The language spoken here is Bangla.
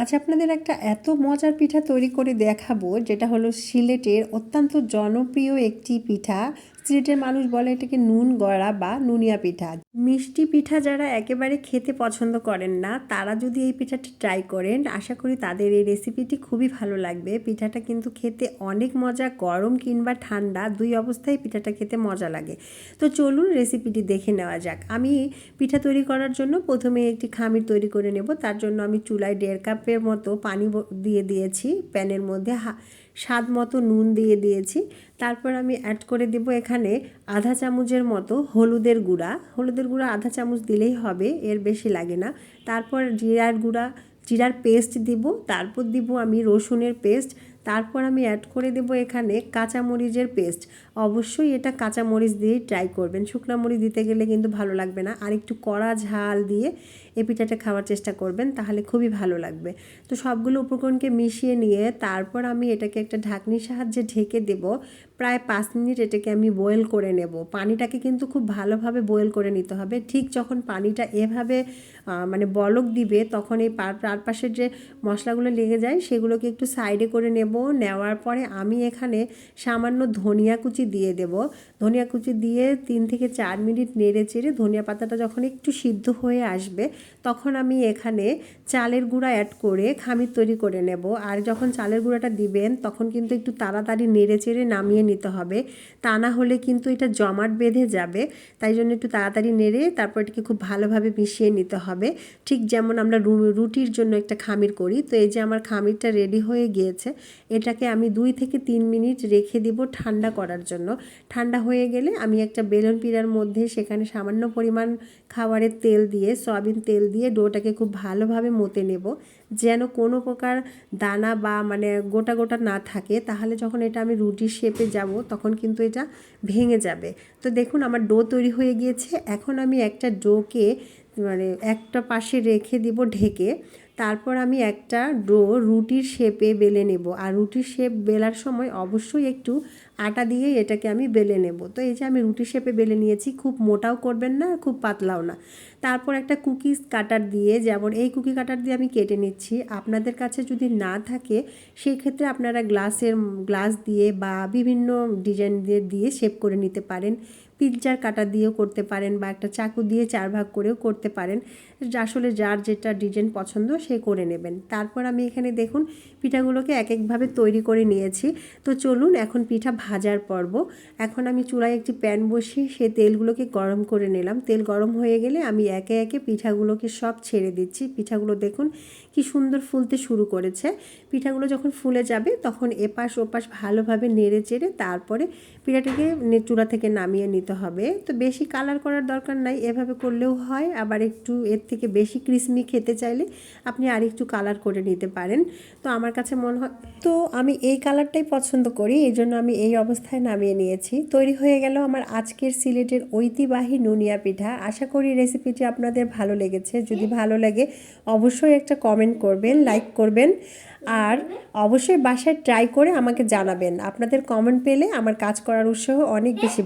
আজ আপনাদের একটা এত মজার পিঠা তৈরি করে দেখাবো, যেটা হলো সিলেটের অত্যন্ত জনপ্রিয় একটি পিঠা সিলেটের মানুষ বলে এটাকে নুন গড়া বা নুনিয়া পিঠা। মিষ্টি পিঠা যারা একেবারে খেতে পছন্দ করেন না, তারা যদি এই পিঠাটা ট্রাই করেন, আশা করি তাদের এই রেসিপিটি খুবই ভালো লাগবে। পিঠাটা কিন্তু খেতে অনেক মজা, গরম কিংবা ঠান্ডা, দুই অবস্থায় পিঠাটা খেতে মজা লাগে। তো চলুন রেসিপিটি দেখে নেওয়া যাক। আমি পিঠা তৈরি করার জন্য প্রথমে একটি খামির তৈরি করে নেব। তার জন্য আমি চুলায় দেড় কাপের মতো পানি দিয়ে দিয়েছি। প্যানের মধ্যে স্বাদ মতো নুন দিয়ে দিয়েছি। তারপর আমি অ্যাড করে দেব এখানে আধা চামচের মতো হলুদের গুঁড়া। হলুদের গুঁড়া আধা চামচ দিলেই হবে, এর বেশি লাগে না। তারপর জিরার গুঁড়া, জিরার পেস্ট দিব। তারপর দিব আমি রসুনের পেস্ট তারপর আমি অ্যাড করে দেব এখানে কাঁচামরিচের পেস্ট অবশ্যই এটা কাঁচামরিচ দিয়েই ট্রাই করবেন। শুকনা মরিচ দিতে গেলে কিন্তু ভালো লাগবে না। আর একটু কড়া ঝাল দিয়ে এ পিঠাটা খাওয়ার চেষ্টা করবেন, তাহলে খুবই ভালো লাগবে। তো সবগুলো উপকরণকে মিশিয়ে নিয়ে তারপর আমি এটাকে একটা ঢাকনির সাহায্যে ঢেকে দেব। প্রায় পাঁচ মিনিট এটাকে আমি বয়েল করে নেব। পানিটাকে কিন্তু খুব ভালোভাবে বয়েল করে নিতে হবে। ঠিক যখন পানিটা এভাবে মানে বলক দিবে, তখন এই চারপাশের যে মশলাগুলো লেগে যায়, সেগুলোকে একটু সাইডে করে নেব। নেওয়ার পরে আমি এখানে সামান্য ধনিয়া কুচি দিয়ে দেব। ধনিয়া কুচি দিয়ে তিন থেকে চার মিনিট নেড়ে চেড়ে ধনিয়া পাতাটা যখন একটু সিদ্ধ হয়ে আসবে, তখন আমি এখানে চালের গুঁড়া অ্যাড করে খামির তৈরি করে নেব। আর যখন চালের গুঁড়াটা দিবেন, তখন কিন্তু একটু তাড়াতাড়ি নেড়ে চেড়ে নামিয়ে নিতে হবে। তা না হলে কিন্তু এটা জমাট বেঁধে যাবে। তাই জন্য একটু তাড়াতাড়ি নেড়ে তারপর এটাকে খুব ভালোভাবে মিশিয়ে নিতে হবে। ঠিক যেমন আমরা রুটির জন্য একটা খামির করি। তো এই যে আমার খামিরটা রেডি হয়ে গিয়েছে, এটাকে আমি দুই থেকে তিন মিনিট রেখে দিব ঠান্ডা করার জন্য। ঠান্ডা হয়ে গেলে আমি একটা বেলন পিড়ার মধ্যে সেখানে সামান্য পরিমাণ খাবারের তেল দিয়ে, সয়াবিন তেল দিয়ে ডোটাকে খুব ভালোভাবে মতে নেব। যেন কোনো প্রকার দানা বা মানে গোটা গোটা না থাকে, তাহলে যখন এটা আমি রুটির শেপে যাব, তখন কিন্তু এটা ভেঙে যাবে। তো দেখুন, আমার ডো তৈরি হয়ে গিয়েছে। এখন আমি একটা ডোকে মানে একটা পাশে রেখে দিব ঢেকে। তারপর আমি একটা ডো রুটির শেপে বেলে নেব। আর রুটির শেপ বেলার সময় অবশ্যই একটু আটা দিয়ে এটাকে আমি বেলে নেব। তো এই যে আমি রুটির শেপে বেলে নিয়েছি, খুব মোটাও করবেন না, খুব পাতলাও না। তারপর একটা কুকিজ কাটার দিয়ে, যেমন এই কুকি কাটার দিয়ে আমি কেটে নিচ্ছি। আপনাদের কাছে যদি না থাকে সেই ক্ষেত্রে আপনারা গ্লাসের, গ্লাস দিয়ে বা বিভিন্ন ডিজাইন দিয়ে দিয়ে শেপ করে নিতে পারেন। পিৎজার কাটা দিয়েও করতে পারেন বা একটা চাকু দিয়ে চার ভাগ করেও করতে পারেন। আসলে যার যেটা ডিজাইন পছন্দ সে করে নেবেন। তারপর আমি এখানে দেখুন পিঠাগুলোকে এক একভাবে তৈরি করে নিয়েছি। তো চলুন এখন পিঠা ভাজার পর্ব। এখন আমি চূড়ায় একটি প্যান বসিয়ে সে তেলগুলোকে গরম করে নিলাম। তেল গরম হয়ে গেলে আমি একে একে পিঠাগুলোকে সব ছেড়ে দিচ্ছি। পিঠাগুলো দেখুন কি সুন্দর ফুলতে শুরু করেছে। পিঠাগুলো যখন ফুলে যাবে তখন এপাশ ওপাশ ভালোভাবে নেড়ে চেড়ে তারপরে পিঠাটাকে চূড়া থেকে নামিয়ে নিতে হবে। তো বেশি কালার করার দরকার নাই। এভাবে করলেও হয়। আবার একটু এর থেকে বেশি ক্রিসমি খেতে চাইলে আপনি আর একটু কালার করে নিতে পারেন। তো আমার কাছে মনে হয়, তো আমি এই কালারটাই পছন্দ করি, এই জন্য আমি এই অবস্থায় নামিয়ে নিয়েছি। তৈরি হয়ে গেল আমার আজকের সিলেটের ঐতিহ্যবাহী নুনিয়া পিঠা। আশা করি রেসিপিটি আপনাদের ভালো লেগেছে। যদি ভালো লাগে, অবশ্যই একটা কমেন্ট করবেন লাইক করবেন। আর অবশ্যই বাসায় ট্রাই করে আমাকে জানাবেন। আপনাদের কমেন্ট পেলে আমার কাজ করার উৎসাহ অনেক বেশি